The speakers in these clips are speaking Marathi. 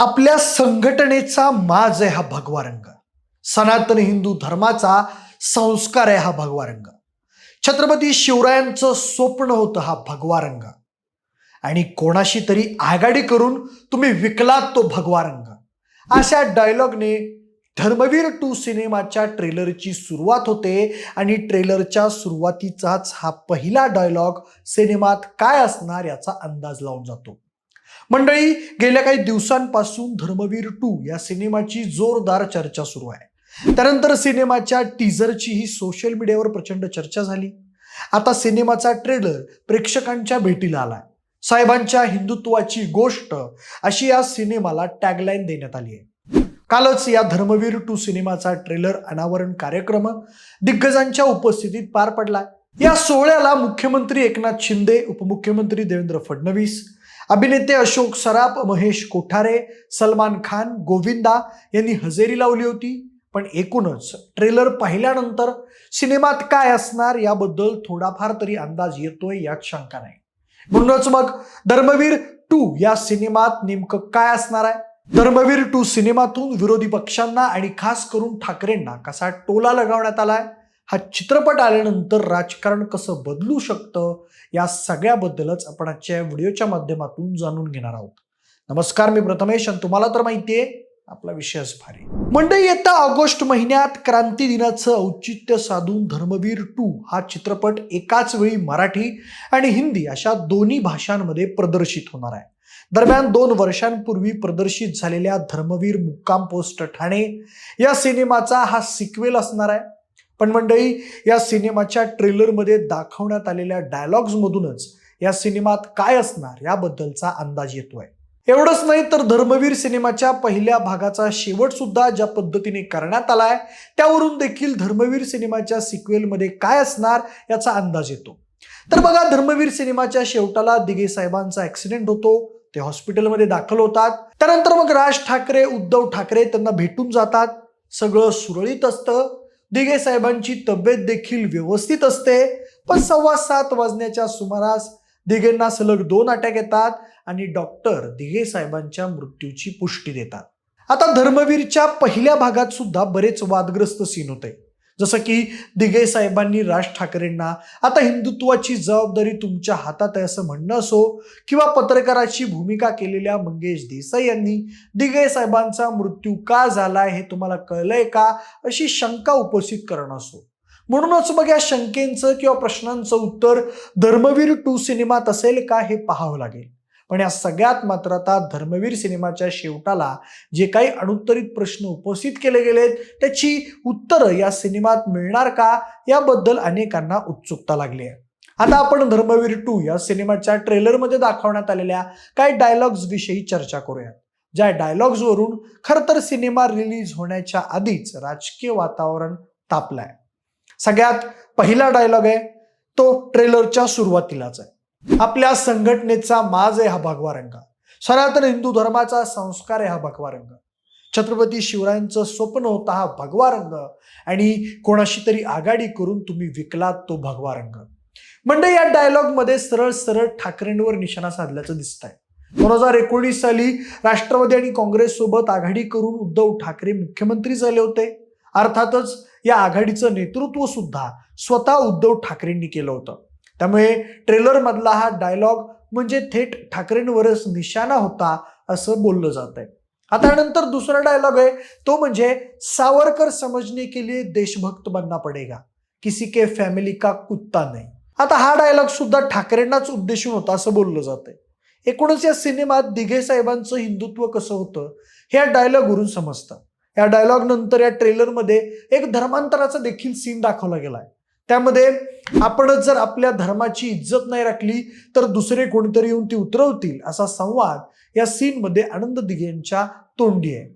आपल्या संघटनेचा माज आहे हा भगवा रंग. सनातन हिंदू धर्माचा संस्कार आहे हा भगवा रंग. छत्रपती शिवरायांचं स्वप्न होतं हा भगवा रंग. आणि कोणाशी तरी आघाडी करून तुम्ही विकलात तो भगवा रंग. अशा डायलॉगने धर्मवीर टू सिनेमाच्या ट्रेलरची सुरुवात होते आणि ट्रेलरच्या सुरुवातीचाच हा पहिला डायलॉग सिनेमात काय असणार याचा अंदाज लावून जातो. मंडळी गेल्या काही दिवसांपासून धर्मवीर टू या सिनेमाची जोरदार चर्चा सुरू आहे. त्यानंतर सिनेमाच्या टीझरची ही सोशल मीडियावर प्रचंड चर्चा झाली. आता सिनेमाचा ट्रेलर प्रेक्षकांच्या भेटीला आलाय. साहेबांच्या हिंदुत्वाची गोष्ट अशी या सिनेमाला टॅगलाईन देण्यात आली आहे. कालच या धर्मवीर टू सिनेमाचा ट्रेलर अनावरण कार्यक्रम दिग्गजांच्या उपस्थितीत पार पडला या सोहळ्याला मुख्यमंत्री एकनाथ शिंदे उपमुख्यमंत्री देवेंद्र फडणवीस अभिनेते अशोक सराफ महेश कोठारे सलमान खान गोविंदा यांनी हजेरी लावली होती. पण एकूणच ट्रेलर पाहिल्यानंतर सिनेमात काय असणार याबद्दल थोडाफार तरी अंदाज येतोय यात शंका नाही. म्हणूनच मग धर्मवीर टू या सिनेमात नेमकं काय असणार आहे? धर्मवीर टू सिनेमातून विरोधी पक्षांना आणि खास करून ठाकरेंना कसा टोला लगावण्यात आलाय? हा चित्रपट आल्यानंतर राजकारण कसं बदलू शकतं या सगळ्याबद्दलच आपण आजच्या व्हिडिओच्या माध्यमातून जाणून घेणार आहोत. नमस्कार मी प्रथमेश आणि तुम्हाला तर माहितीये आपला विषयच भारी. मंडळी येत्या ऑगस्ट महिन्यात क्रांती दिनाचं औचित्य साधून धर्मवीर टू हा चित्रपट एकाच वेळी मराठी आणि हिंदी अशा दोन्ही भाषांमध्ये प्रदर्शित होणार आहे. दरम्यान दोन वर्षांपूर्वी प्रदर्शित झालेल्या धर्मवीर मुक्काम पोस्ट ठाणे या सिनेमाचा हा सिक्वेल असणार आहे. पण मंडळी या सिनेमाच्या ट्रेलरमध्ये दाखवण्यात आलेल्या डायलॉग्समधूनच या सिनेमात काय असणार याबद्दलचा अंदाज येतोय. एवढंच नाही तर धर्मवीर सिनेमाच्या पहिल्या भागाचा शेवट सुद्धा ज्या पद्धतीने करण्यात आलाय त्यावरून देखील धर्मवीर सिनेमाच्या सिक्वेलमध्ये काय असणार याचा अंदाज येतो. तर बघा धर्मवीर सिनेमाच्या शेवटाला दिघे साहेबांचा ऍक्सिडेंट होतो ते हॉस्पिटलमध्ये दाखल होतात. त्यानंतर मग राज ठाकरे उद्धव ठाकरे त्यांना भेटून जातात. सगळं सुरळीत असतं. दिघे साहेबांची तब्येत देखील व्यवस्थित असते. पण सव्वा सात वाजण्याच्या सुमारास दिघेंना सलग दोन अटॅक येतात आणि डॉक्टर दिघे साहेबांच्या मृत्यूची पुष्टी देतात. आता धर्मवीरच्या पहिल्या भागात सुद्धा बरेच वादग्रस्त सीन होते. जसं की दिघे साहेबांनी राज ठाकरेंना आता हिंदुत्वाची जबाबदारी तुमच्या हातात आहे असं म्हणणं असो किंवा पत्रकाराची भूमिका केलेल्या मंगेश देसाई यांनी दिघे साहेबांचा मृत्यू का झालाय हे तुम्हाला कळलंय का? अशी शंका उपस्थित करणं असो. म्हणूनच मग या शंकेचं किंवा प्रश्नांचं उत्तर धर्मवीर टू सिनेमात असेल का हे पाहावं लागेल. पण या सगळ्यात मात्र आता धर्मवीर सिनेमाच्या शेवटाला जे काही अनुत्तरित प्रश्न उपस्थित केले गेलेत त्याची उत्तरं या सिनेमात मिळणार का? याबद्दल अनेकांना उत्सुकता लागली आहे. आता आपण धर्मवीर टू या सिनेमाच्या ट्रेलरमध्ये दाखवण्यात आलेल्या काही डायलॉग्स विषयी चर्चा करूयात. ज्या डायलॉग्सवरून खरं तर सिनेमा रिलीज होण्याच्या आधीच राजकीय वातावरण तापलंय. सगळ्यात पहिला डायलॉग आहे तो ट्रेलरच्या सुरुवातीलाच आहे. आपल्या संघटनेचा माज आहे हा भगवा रंग. सनातन हिंदू धर्माचा संस्कार आहे हा भगवा रंग. छत्रपती शिवरायांचं स्वप्न होता हा भगवा रंग. आणि कोणाशी तरी आघाडी करून तुम्ही विकलात तो भगवा रंग. म्हणजे या डायलॉगमध्ये सरळ सरळ ठाकरेंवर निशाणा साधल्याचं दिसत आहे दोन हजार एकोणीस साली राष्ट्रवादी आणि काँग्रेस सोबत आघाडी करून उद्धव ठाकरे मुख्यमंत्री झाले होते. अर्थातच या आघाडीचं नेतृत्व सुद्धा स्वतः उद्धव ठाकरेंनी केलं होतं. त्यामुळे ट्रेलर मधला हा डायलॉग म्हणजे थेट ठाकरेंवरच निशाणा होता असं बोललं जात आहे आता नंतर दुसरा डायलॉग आहे तो म्हणजे सावरकर समजने के लिए देशभक्त बनना पडेगा. किसी के फॅमिली का कुत्ता नाही. आता हा डायलॉग सुद्धा ठाकरेंनाच उद्देशून होता असं बोललं जातंय. एकूणच या सिनेमात दिघे साहेबांचं हिंदुत्व कसं होतं हे या डायलॉगवरून समजतं. या डायलॉग नंतर या ट्रेलरमध्ये एक धर्मांतराचा देखील सीन दाखवला गेलाय. त्यामध्ये आपणच जर आपल्या धर्माची इज्जत नाही राखली तर दुसरे कोणीतरी येऊन ती उतरवतील असा संवाद या सीनमध्ये आनंद दिघे यांच्या तोंडी आहे.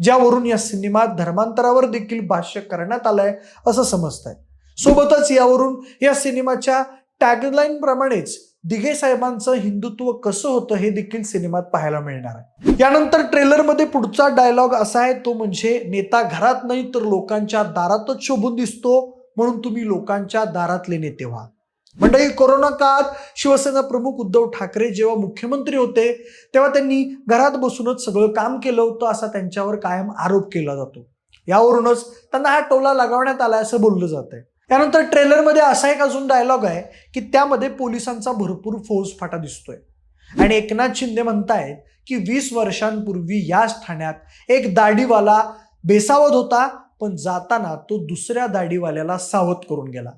ज्यावरून या सिनेमात धर्मांतरावर देखील भाष्य करण्यात आलंय असं समजतंय. सोबतच यावरून या सिनेमाच्या टॅगलाईन प्रमाणेच दिघे साहेबांचं हिंदुत्व कसं होतं हे देखील सिनेमात पाहायला मिळणार आहे. यानंतर ट्रेलरमध्ये पुढचा डायलॉग असा आहे तो म्हणजे नेता घरात नाही तर लोकांच्या दारातच शोभून दिसतो. म्हणून तुम्ही लोकांच्या दारातले नेते व्हा. मंडळी कोरोना काळात शिवसेना प्रमुख उद्धव ठाकरे जेव्हा मुख्यमंत्री होते तेव्हा त्यांनी घरात बसूनच सगळं काम केलं होतं असा त्यांच्यावर कायम आरोप केला जातो. यावरूनच त्यांना हा टोला लगावण्यात आला असं बोललं जात आहे त्यानंतर ट्रेलरमध्ये असा एक अजून डायलॉग आहे की त्यामध्ये पोलिसांचा भरपूर फौज फाटा दिसतोय. आणि एकनाथ शिंदे म्हणतायत की वीस वर्षांपूर्वी याच ठाण्यात एक दाढीवाला बेसावत होता पण जाताना तो दुसऱ्या दाढीवाल्याला सावध करून गेला.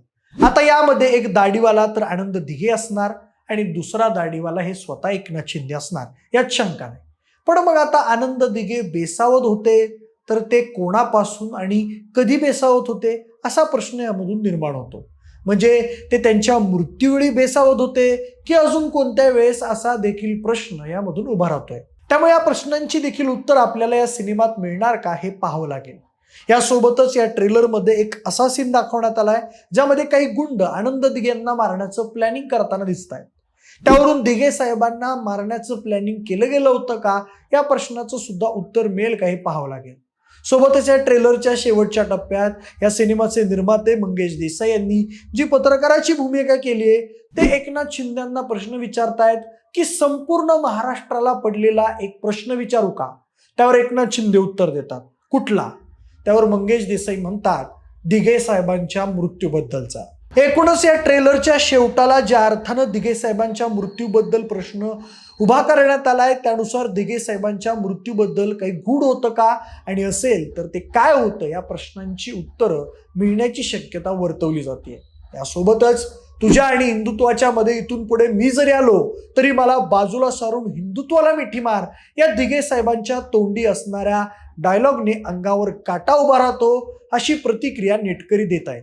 आता यामध्ये एक दाढीवाला तर आनंद दिघे असणार आणि दुसरा दाढीवाला हे स्वतः एकनाथ शिंदे असणार यात शंका नाही. पण मग आता आनंद दिघे बेसावत होते तर ते कोणापासून आणि कधी बेसावत होते असा प्रश्न यामधून निर्माण होतो. म्हणजे ते त्यांच्या मृत्यूवेळी बेसावत होते की अजून कोणत्या वेळेस असा देखील प्रश्न यामधून उभा राहतोय? त्यामुळे या प्रश्नांची देखील उत्तर आपल्याला या सिनेमात मिळणार का हे पाहावं लागेल. यासोबतच या ट्रेलरमध्ये एक असा सीन दाखवण्यात आलाय ज्यामध्ये काही गुंड आनंद दिघे यांना मारण्याचं प्लॅनिंग करताना दिसत आहेत त्यावरून दिघे साहेबांना मारण्याचं प्लॅनिंग केलं गेलं होतं का? या प्रश्नाचं सुद्धा उत्तर मिळेल का हे पाहावं लागेल. सोबतच या ट्रेलरच्या शेवटच्या टप्प्यात या सिनेमाचे निर्माते मंगेश देसाई यांनी जी पत्रकाराची भूमिका केली आहे ते एकनाथ शिंदेना प्रश्न विचारतायत की संपूर्ण महाराष्ट्राला पडलेला एक प्रश्न विचारू का? त्यावर एकनाथ शिंदे उत्तर देतात. कुठला? त्यावर मंगेश देसाई म्हणतात दिघे साहेबांच्या मृत्यूबद्दलचा. एकूणच या ट्रेलरच्या शेवटाला ज्या अर्थानं दिघे साहेबांच्या मृत्यूबद्दल प्रश्न उभा करण्यात आलाय त्यानुसार दिघे साहेबांच्या मृत्यूबद्दल काही गूढ होतं का आणि असेल तर ते काय होतं या प्रश्नांची उत्तरं मिळण्याची शक्यता वर्तवली जाते यासोबतच तुझ्या आणि हिंदुत्वाच्या मध्ये इथून पुढे मी जरी आलो तरी मला बाजूला सारून हिंदुत्वाला मिठी मार. या दिघे साहेबांच्या तोंडी असणाऱ्या डायलॉगने अंगावर काटा उभा राहतो अशी प्रतिक्रिया नेटकरी देत आहेत.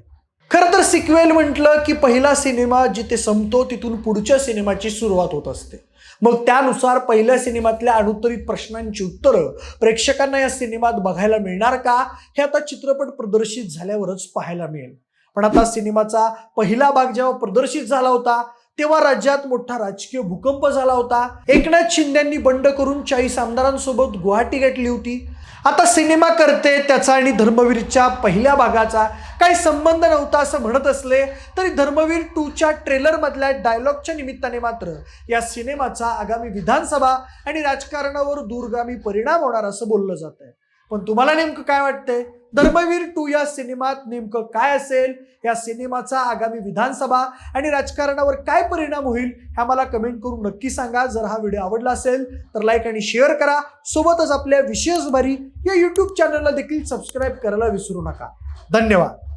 खरं तर सिक्वेल म्हटलं की पहिला सिनेमा जिथे संपतो तिथून पुढच्या सिनेमाची सुरुवात होत असते. मग त्यानुसार पहिल्या सिनेमातल्या अनुत्तरित प्रश्नांची उत्तरं प्रेक्षकांना या सिनेमात बघायला मिळणार का हे आता चित्रपट प्रदर्शित झाल्यावरच पाहायला मिळेल. पण आता सिनेमाचा पहिला भाग जेव्हा प्रदर्शित झाला होता तेव्हा राज्यात मोठा राजकीय भूकंप झाला होता. एकनाथ शिंदेंनी बंड करून चाळीस आमदारांसोबत गुवाहाटी गाठली होती. आता सिनेमा करते त्याचा आणि धर्मवीरच्या पहिल्या भागाचा काही संबंध नव्हता असं म्हणत असले तरी धर्मवीर टूच्या ट्रेलरमधल्या डायलॉगच्या निमित्ताने मात्र या सिनेमाचा आगामी विधानसभा आणि राजकारणावर दूरगामी परिणाम होणार असं बोललं जात आहे पण तुम्हाला नेमकं काय वाटतंय? धर्मवीर टू या सिनेमात नेमकं काय असेल? या सिनेमाचा आगामी विधानसभा आणि राजकारणावर काय परिणाम होईल ह्या मला कमेंट करून नक्की सांगा. जर हा व्हिडिओ आवडला असेल तर लाईक आणि शेअर करा. सोबतच आपल्या विशेष बारी या यूट्यूब चॅनलला देखील सबस्क्राईब करायला विसरू नका. धन्यवाद.